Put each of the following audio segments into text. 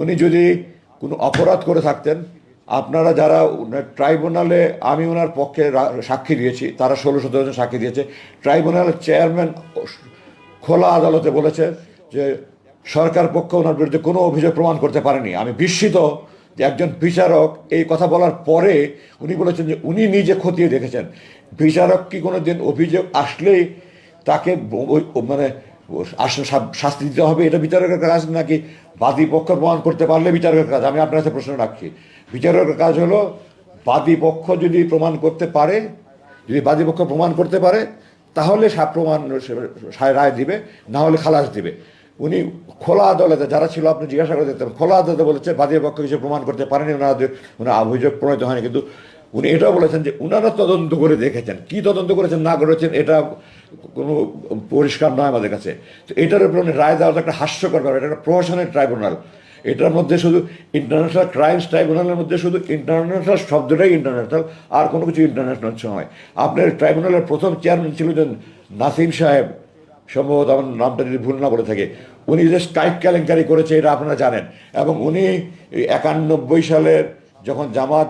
উনি যদি কোনো অপরাধ করে থাকতেন, আপনারা যারা ট্রাইব্যুনালে, আমি ওনার পক্ষে সাক্ষী দিয়েছি, তারা ষোলো সতেরো জন সাক্ষী দিয়েছে। ট্রাইব্যুনালের চেয়ারম্যান খোলা আদালতে বলেছে যে, সরকার পক্ষ ওনার বিরুদ্ধে কোনো অভিযোগ প্রমাণ করতে পারেনি। আমি বিস্মিত যে একজন বিচারক এই কথা বলার পরে উনি বলেছেন যে, উনি নিজে খতিয়ে দেখেছেন। বিচারক কি কোনো দিন অভিযোগ আসলেই তাকে মানে শাস্তি দিতে হবে, এটা বিচারকের কাজ নাকি বাদী পক্ষ প্রমাণ করতে পারলে বিচারকের কাজ? আমি আপনার কাছে প্রশ্ন রাখছি। বিচারকের কাজ হলো বাদী পক্ষ যদি প্রমাণ করতে পারে, যদি বাদী পক্ষ প্রমাণ করতে পারে, তাহলে প্রমাণ রায় দিবে, না হলে খালাস দিবে। উনি খোলা আদালতে, যারা ছিল আপনি জিজ্ঞাসা করে দেখতেন খোলা আদালতে বলেছে বাদী পক্ষ কিছু প্রমাণ করতে পারেনি, ওনাদের ওনার অভিযোগ প্রণীত হয়নি। কিন্তু উনি এটাও বলেছেন যে ওনারা তদন্ত করে দেখেছেন। কি তদন্ত করেছেন না করেছেন এটা কোনো পরিষ্কার নয় আমাদের কাছে। তো এটার উপর রায় দেওয়া একটা হাস্যকর ব্যাপার, এটা একটা প্রহসনের ট্রাইব্যুনাল। এটার মধ্যে শুধু ইন্টারন্যাশনাল ক্রাইমস ট্রাইব্যুনালের মধ্যে শুধু ইন্টারন্যাশনাল শব্দটাই ইন্টারন্যাশনাল আর কোনো কিছু ইন্টারন্যাশনাল নয়। আপনার ট্রাইব্যুনালের প্রথম চেয়ারম্যান ছিল যে নাসিম সাহেব, সম্ভবত আমার নামটা যদি ভুল না বলে থাকে। উনি যে স্ট্রাইক কেলেঙ্কারি করেছে এটা আপনারা জানেন। এবং উনি একানব্বই সালের যখন জামাত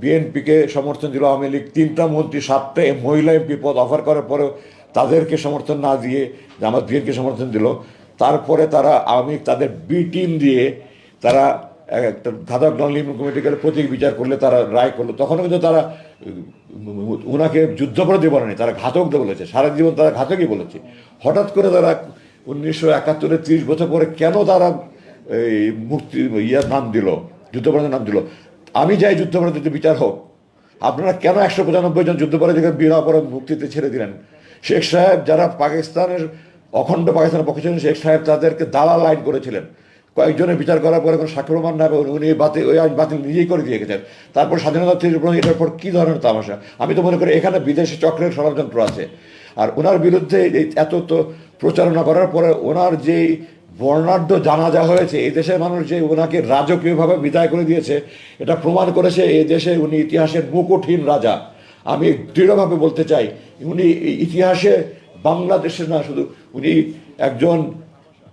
বিএনপিকে সমর্থন দিল আওয়ামী লীগ। তিনটা মন্ত্রী, সাতটা মহিলা এমপি পদ অফার করার পরেও তাদেরকে সমর্থন না দিয়ে জামাত বিএনপি সমর্থন দিল। তারপরে তারা আওয়ামী তাদের বি টিম দিয়ে তারা একটা ঘাতক নন লিমিট কমিটিকে প্রতীক বিচার করলে তারা রায় করল। তখনও কিন্তু তারা ওনাকে যুদ্ধপরাধী বলেনি, তারা ঘাতক বলেছে। সারা জীবন তারা ঘাতকই বলেছে। হঠাৎ করে তারা উনিশশো একাত্তরে ত্রিশ বছর পরে কেন তারা এই মুক্তি ইয়ার নাম দিল যুদ্ধপরাধের নাম দিল? আমি যাই যুদ্ধপরাধীতে বিচার হোক, আপনারা কেন একশো পঁচানব্বই জন যুদ্ধপরাধীকে বিনা অপরাধ মুক্তিতে ছেড়ে দিলেন? শেখ সাহেব যারা পাকিস্তানের, অখণ্ড পাকিস্তানের পক্ষে ছিলেন, শেখ সাহেব তাদেরকে দালাল আইন করেছিলেন। কয়েকজনের বিচার করার পরে কোনো সাক্ষ্য প্রমাণ না উনি বাতিল, ওই আইন বাতিল নিজেই করে দিয়ে গেছেন। তারপর স্বাধীনতা থেকে এটার পর কী ধরনের তামাশা? আমি তো মনে করি এখানে বিদেশি চক্রের ষড়যন্ত্র আছে। আর ওনার বিরুদ্ধে এত তো প্রচারণা করার পরে ওনার যেই বর্ণাঢ্য জানাজা হয়েছে। এই দেশের মানুষ যে ওনাকে রাজকীয়ভাবে বিদায় করে দিয়েছে, এটা প্রমাণ করেছে এই দেশে উনি ইতিহাসের মুকুটহীন রাজা। আমি দৃঢ়ভাবে বলতে চাই, উনি ইতিহাসে বাংলাদেশের না, শুধু উনি একজন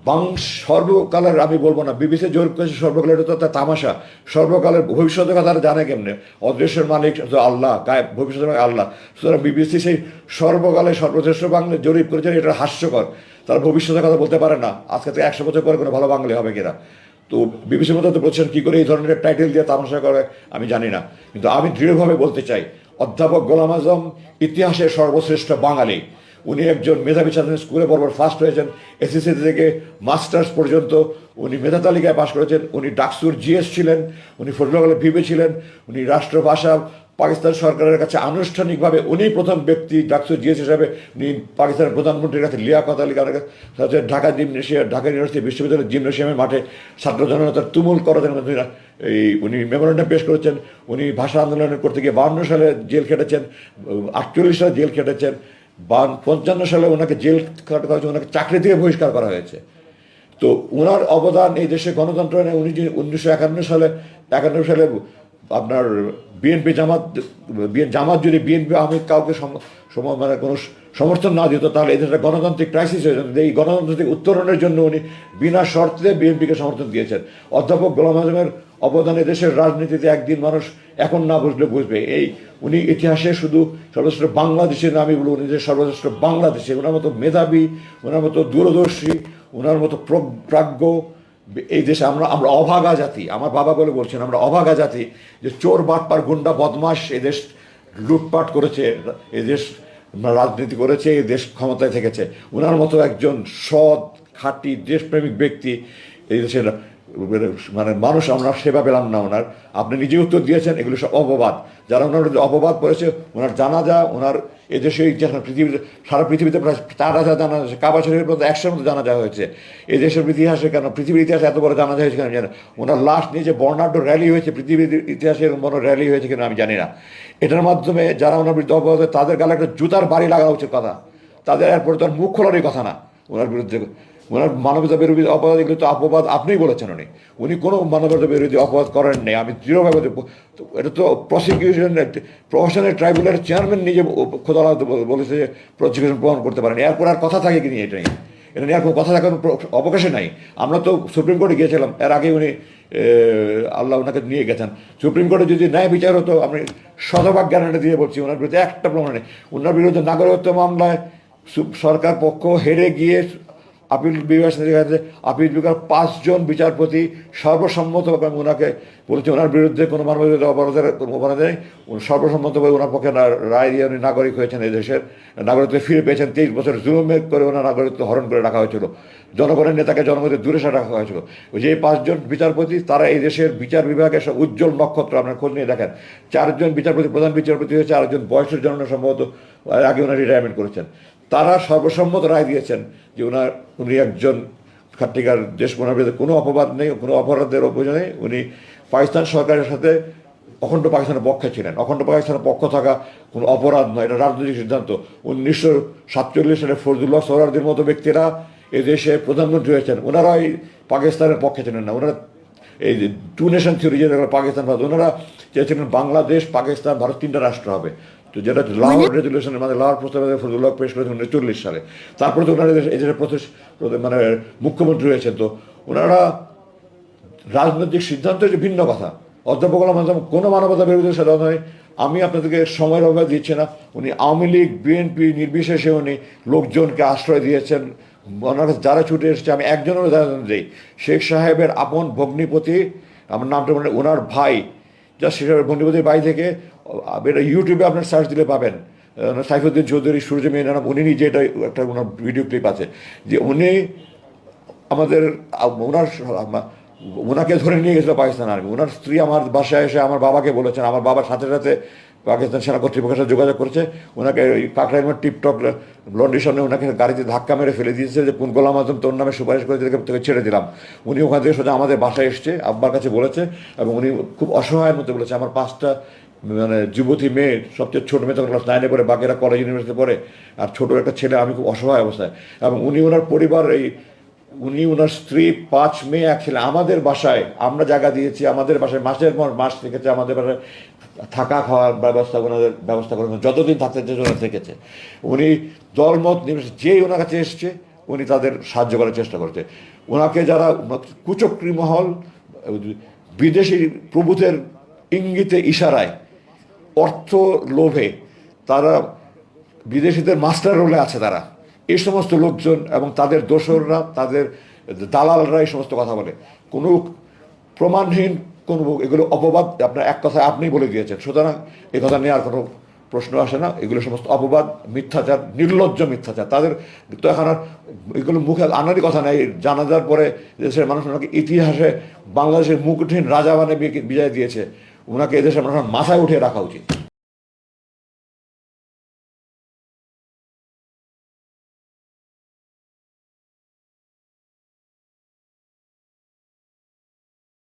বাং সর্বকালের, আমি বলব না, বিবিসি জোর করেছে সর্বকালের তো তার তামাশা। সর্বকালের ভবিষ্যতের কথা তারা জানে কেমনে? অদৃশ্যের মালিক আল্লাহ গায়ে ভবিষ্যতের মালিক আল্লাহ। সুতরাং বিবিসি সেই সর্বকালে সর্বশ্রেষ্ঠ বাংলা জরিপ করেছেন এটা হাস্যকর। তারা ভবিষ্যতের কথা বলতে পারে না। আজকে থেকে একশো বছর পরে কোনো ভালো বাঙালি হবে কিনা? তো বিবিসির মতো তো বলছেন, কী করে এই ধরনের টাইটেল দিয়ে তামাশা করে, আমি জানি না। কিন্তু আমি দৃঢ়ভাবে বলতে চাই, অধ্যাপক গোলাম আজম ইতিহাসের সর্বশ্রেষ্ঠ বাঙালি। উনি একজন মেধাবী ছাত্র স্কুলে পরপর ফার্স্ট হয়েছেন এসএসসি থেকে মাস্টার্স পর্যন্ত। উনি মেধা তালিকায় পাশ করেছেন, উনি ডাকসুর জিএস ছিলেন, উনি ফজলকালে ভিবে ছিলেন, উনি রাষ্ট্রভাষা পাকিস্তান সরকারের কাছে আনুষ্ঠানিকভাবে উনি প্রথম ব্যক্তি ডাকসুর জিএস হিসাবে, উনি পাকিস্তানের প্রধানমন্ত্রীর কাছে লিয়াকত আলী খানের কাছে ঢাকা জিমনেশিয়া, ঢাকা ইউনিভার্সিটি বিশ্ববিদ্যালয়ের জিমনেশিয়ামের মাঠে ছাত্র জনতার তুমুল করাতেন এই উনি মেমোরেন্ডাম পেশ করেছেন, উনি ভাষা আন্দোলনের করতে গিয়ে বান্ন সালে জেল খেটেছেন, আটচল্লিশ সালে জেল খেটেছেন পঞ্চান্ন সালে ওনাকে জেল কাটা হয়েছে, ওনাকে চাকরি থেকে বহিষ্কার করা হয়েছে। তো ওনার অবদান এই দেশে গণতন্ত্র উনি উনিশশো একান্ন সালে একান্ন সালে আপনার বিএনপি জামাত জামাত যদি বিএনপি আমি কাউকে মানে কোনো সমর্থন না দিত, তাহলে এদের দেশটা গণতান্ত্রিক ক্রাইসিস হয়ে যেত। এই গণতন্ত্র থেকে উত্তরণের জন্য উনি বিনা শর্তে বিএনপিকে সমর্থন দিয়েছেন। অধ্যাপক গোলাম আজমের অবদান দেশের রাজনীতিতে একদিন মানুষ এখন না বুঝলে বুঝবে। এই উনি ইতিহাসে শুধু সর্বশ্রেষ্ঠ বাংলাদেশের নামই বলব উনি যে সর্বশ্রেষ্ঠ বাংলাদেশে, ওনার মতো মেধাবী, ওনার মতো দূরদর্শী, ওনার মতো প্র- প্রাজ্ঞ, এই দেশে আমরা আমরা অভাগা জাতি। আমার বাবা বলে বলছেন, আমরা অভাগা জাতি যে চোর, বাটপার, গুন্ডা বদমাস এদেশ লুটপাট করেছে এদেশ রাজনীতি করেছে এই দেশ ক্ষমতায় থেকেছে। ওনার মতো একজন সৎ, খাঁটি, দেশপ্রেমিক ব্যক্তি এই দেশের মানে মানুষ আমরা সেবা পেলাম না, ওনার আপনি নিজে উত্তর দিয়েছেন, এগুলো সব অপবাদ। যারা ওনার অপবাদ করেছে ওনার জানা যা ওনার এদেশে ইতিহাস পৃথিবীতে সারা পৃথিবীতে প্রায় চার হাজার জানা যাচ্ছে কাবা শরীফের মধ্যে একশোর মধ্যে জানাজা হয়েছে। এই দেশের ইতিহাসে কেন? পৃথিবীর ইতিহাসে এত বড় জানাজা হয়েছে কেন জানেন ওনার লাশ নিয়ে যে বর্ণাঢ্য র্যালি হয়েছে, পৃথিবীর ইতিহাসে এরকম বড় র্যালি হয়েছে কিনা আমি জানি না। এটার মাধ্যমে যারা ওনার বিরুদ্ধে অপবাদ তাদের গালে একটা জুতার বাড়ি লাগা উচিত কথা। তাদের এরপরে তো মুখ খোলারই কথা না। ওনার বিরুদ্ধে ওনার মানবতা বিরোধী অপরাধ, এগুলো তো অপবাদ আপনিই বলেছেন উনি। উনি কোনো মানবতা বিরোধী অপরাধ করেন নাই। আমি দৃঢ়ভাবে এটা তো প্রসিকিউশন প্রশাসনের ট্রাইব্যুনালের চেয়ারম্যান নিজে খোদা বলেছে যে প্রসিকিউশন প্রমাণ করতে পারেন। এরপর আর কথা থাকে কি নিয়ে এটা নিয়ে এটা নিয়ে আর কোনো কথা থাকার অবকাশে নাই। আমরা তো সুপ্রিম কোর্টে গিয়েছিলাম। এর আগে উনি আল্লাহ ওনাকে নিয়ে গেছেন। সুপ্রিম কোর্টে যদি ন্যায় বিচার হতো, আমি শতভাগ গ্যারান্টি দিয়ে বলছি, ওনার বিরুদ্ধে একটা প্রমাণ নেই। ওনার বিরুদ্ধে নাগরিকত্ব মামলায় সরকার পক্ষ হেরে গিয়ে আপিল বিভাগ কাছে আপিল বিভাগের পাঁচজন বিচারপতি সর্বসম্মতভাবে ওনাকে বলেছে ওনার বিরুদ্ধে কোনো মানবাধিকার অপরাধের অপরাধ নেই। সর্বসম্মতভাবে ওনার পক্ষে রায় দিয়ে উনি নাগরিক হয়েছেন এই দেশের, নাগরিকত্ব ফিরে পেয়েছেন তেইশ বছর জুলুমে করে ওনার নাগরিকত্ব হরণ করে রাখা হয়েছিল। জনগণের নেতাকে জনগণের দূরে সরে রাখা হয়েছিল। যে পাঁচজন বিচারপতি, তারা এই দেশের বিচার বিভাগের সব উজ্জ্বল নক্ষত্র, আপনার খোঁজ নিয়ে দেখেন। চারজন বিচারপতি, প্রধান বিচারপতি হয়েছে, আরেকজন বয়সের জন্য সম্ভবত আগে ওনার রিটায়ারমেন্ট করেছেন। তারা সর্বসম্মত রায় দিয়েছেন যে ওনার উনি একজন খাট্টিকার দেশ বিরুদ্ধে কোনো অপবাদ নেই, কোনো অপরাধের অভিযোগ নেই। উনি পাকিস্তান সরকারের সাথে অখণ্ড পাকিস্তানের পক্ষে ছিলেন। অখণ্ড পাকিস্তানের পক্ষ থাকা কোনো অপরাধ নয়, এটা রাজনৈতিক সিদ্ধান্ত। উনিশশো সাতচল্লিশ সালে ফজলুল্লাহ সোহরার্দির মতো ব্যক্তিরা এদেশে প্রধানমন্ত্রী হয়েছেন। ওনারাই পাকিস্তানের পক্ষে ছিলেন না। ওনারা এই টু নেশন থিওরি যেটা পাকিস্তান ভারত ওনারা চেয়েছিলেন বাংলাদেশ, পাকিস্তান, ভারত তিনটা রাষ্ট্র হবে। তো যেটা লাহোর রেজলিউশনের মানে লাহোর প্রস্তাবে ফজলুল্লাহ পেশ করেছেন উনিশশো চল্লিশ সালে। তারপরে তো ওনারা এই দেশের মানে মুখ্যমন্ত্রী হয়েছেন তো। ওনারা রাজনৈতিক সিদ্ধান্ত হচ্ছে ভিন্ন কথা। অধ্যাপক আজম কোনো মানবতা বিরোধী সাথে নয় আমি আপনাদেরকে সময়ের অভাবে দিচ্ছি না। উনি আওয়ামী লীগ বিএনপি নির্বিশেষে উনি লোকজনকে আশ্রয় দিয়েছেন। ওনার যারা ছুটে এসেছে আমি একজনের উদাহরণ দিই। শেখ সাহেবের আপন ভগ্নিপতি আমার নামটা মনে ওনার ভাই যা সেটা সাহেবের বাড়ি থেকে এটা ইউটিউবে আপনার সার্চ দিলে পাবেন। সাইফুদ্দিন চৌধুরী, সূর্য মেয়ে নানা উনি নিজে এটা, একটা, ওনার ভিডিও ক্লিপ আছে। যে উনি আমাদের ওনার ওনাকে ধরে নিয়ে গেছিল পাকিস্তান আর্মি। ওনার স্ত্রী আমার বাসায় এসে আমার বাবাকে বলেছেন, আমার বাবার সাথে সাথে পাকিস্তান সেনা কর্তৃপক্ষের সাথে যোগাযোগ করেছে। ওনাকে ওই কাকরাইমের টিপটপ লন্ডির সামনে ওনাকে গাড়িতে ধাক্কা মেরে ফেলে দিয়েছে যে, কোন গোলাম আজম তোর নামে সুপারিশ করে তোকে তোকে ছেড়ে দিলাম। উনি ওখান থেকে সোজা আমাদের বাসায় এসছে, আব্বার কাছে বলেছে এবং উনি খুব অসহায়ের মধ্যে বলেছে, আমার পাঁচটা মানে যুবতী মেয়ে, সবচেয়ে ছোট মেয়ে তখন ক্লাস নাইনে পড়ে, বাকিরা কলেজ ইউনিভার্সিটি পড়ে, আর ছোট একটা ছেলে, আমি খুব অসহায় অবস্থায়। এবং উনি ওনার পরিবার এই উনি ওনার স্ত্রী পাঁচ মেয়ে, এক ছেলে। আমাদের বাসায়, আমরা জায়গা দিয়েছি, আমাদের বাসায় মাসের পর মাস থেকেছে, আমাদের বাসায় থাকা খাওয়ার ব্যবস্থা ওনাদের ব্যবস্থা করে যতদিন থাকতে চেয়েছে ওনারা থেকেছে। উনি দলমত নির্বিশেষে যেই ওনার কাছে এসছে, উনি তাদের সাহায্য করার চেষ্টা করছে। ওনাকে যারা কুচক্রী মহল, বিদেশি প্রভুদের ইঙ্গিতে, ইশারায়, অর্থ লোভে, তারা বিদেশিদের মাস্টার রোলে আছে তারা। এই সমস্ত লোকজন এবং তাদের দোসররা, তাদের দালালরা এই সমস্ত কথা বলে। কোনো প্রমাণহীন, কোনো এগুলো অপবাদ, আপনার এক কথায় আপনি বলে দিয়েছেন। সুতরাং এ কথা নিয়ে আর কোনো প্রশ্ন আসে না। এগুলো সমস্ত অপবাদ, মিথ্যাচার, নির্লজ্জ মিথ্যাচার। তাদের তো এখন আর এগুলো মুখে আনারই কথা নেই। জানাজার পরে দেশের মানুষ ওনাকে ইতিহাসে বাংলাদেশের মুখহীন রাজা মানে বিজয় দিয়েছে। ওনাকে এদেশের মানুষ মাথায় উঠিয়ে রাখা উচিত।